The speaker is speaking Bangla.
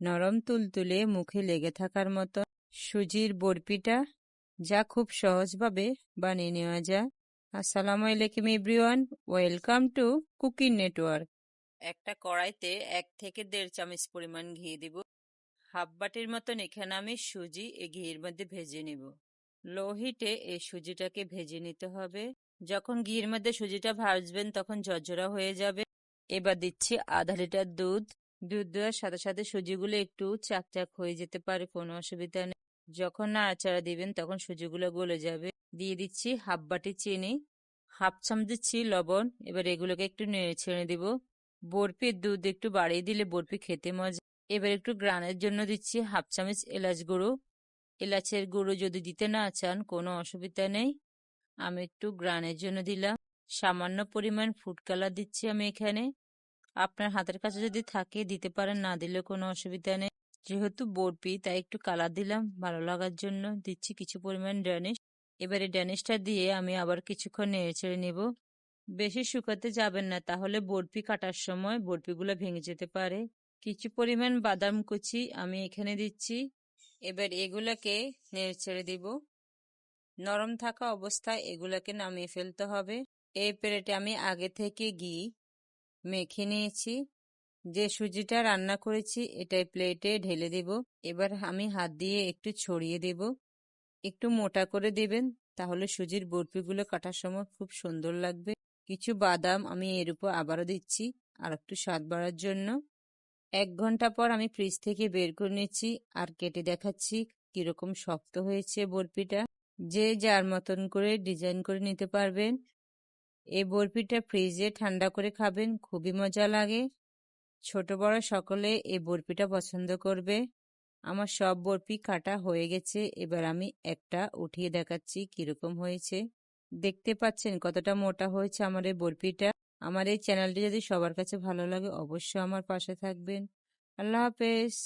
নরম তুলতুলে মুখে লেগে থাকার মতো সুজির বরপিটা যা খুব সহজভাবে বানিয়ে নেওয়া যায়। আসসালামু আলাইকুম everyone, welcome to cooking network. একটা কড়াইতে এক থেকে দেড় চামচ পরিমাণ ঘি দিব। হাফ বাটির মতন এখানে আমি সুজি এই ঘির মধ্যে ভেজে নিব। লো হিটে এই সুজিটাকে ভেজে নিতে হবে। যখন ঘির মধ্যে সুজিটা ভাজবেন তখন ঝরঝরা হয়ে যাবে। এবার দিচ্ছি আধা লিটার দুধ। দুধ দেওয়ার সাথে সাথে সুজিগুলো একটু চাকচাক হয়ে যেতে পারে, কোনো অসুবিধা নেই। যখন নাড়াচাড়া দিবেন, তখন সুজিগুলো গলে যাবে। দিয়ে দিচ্ছি হাফ বাটি চিনি, হাফ চামচ দিচ্ছি লবণ, এবার এগুলোকে একটু নেড়ে ছেড়ে দিব। বরফির দুধ একটু বাড়িয়ে দিলে বরফি খেতে মজা। এবার একটু গ্রানের জন্য দিচ্ছি হাফ চামচ এলাচ গুঁড়ো। এলাচের গুঁড়ো যদি দিতে না চান, কোনো অসুবিধা নেই। আমি একটু গ্রানের জন্য দিলাম। সামান্য পরিমাণ ফুড কালার দিচ্ছি আমি এখানে। আপনার হাতের কাছে যদি থাকে, দিতে পারেন, না দিলে কোনো অসুবিধা নেই। যেহেতু বরফি, তাই একটু কালার দিলাম, ভালো লাগার জন্য। দিচ্ছি কিছু পরিমাণ ড্যানিশ। এবারে ড্যানিশটা দিয়ে আমি আবার কিছুক্ষণ নেড়ে ছেড়ে নেব। বেশি শুকাতে যাবেন না, তাহলে বরফি কাটার সময় বরফিগুলো ভেঙে যেতে পারে। কিছু পরিমাণ বাদাম কুচি আমি এখানে দিচ্ছি। এবার এগুলোকে নেড়ে ছেড়ে দিব। নরম থাকা অবস্থায় এগুলোকে নামিয়ে ফেলতে হবে। এই প্লেটে আমি আগে থেকে ঘি মেখে নিয়েছি। যে সুজিটা রান্না করেছি, এটাই প্লেটে ঢেলে দেব। এবার আমি হাত দিয়ে একটু ছড়িয়ে দেব। একটু মোটা করে দেবেন, তাহলে সুজির বরফিগুলো কাটার সময় খুব সুন্দর লাগবে। কিছু বাদাম আমি এর উপর আবারও দিচ্ছি, আর একটু স্বাদ বাড়ার জন্য। এক ঘণ্টা পর আমি ফ্রিজ থেকে বের করে নিচ্ছি, আর কেটে দেখাচ্ছি কীরকম শক্ত হয়েছে বরফিটা। যে যার মতন করে ডিজাইন করে নিতে পারবেন। এই বরফিটা ফ্রিজে ঠান্ডা করে খাবেন, খুবই মজা লাগে। ছোট বড় সকলে এই বরফিটা পছন্দ করবে। আমার সব বরফি কাটা হয়ে গেছে, এবার আমি একটা উঠিয়ে দেখাচ্ছি কীরকম হয়েছে। দেখতে পাচ্ছেন কতটা মোটা হয়েছে আমার এই বরফিটা। আমার এই চ্যানেলটি যদি সবার কাছে ভালো লাগে, অবশ্যই আমার পাশে থাকবেন। আল্লাহ হাফেজ।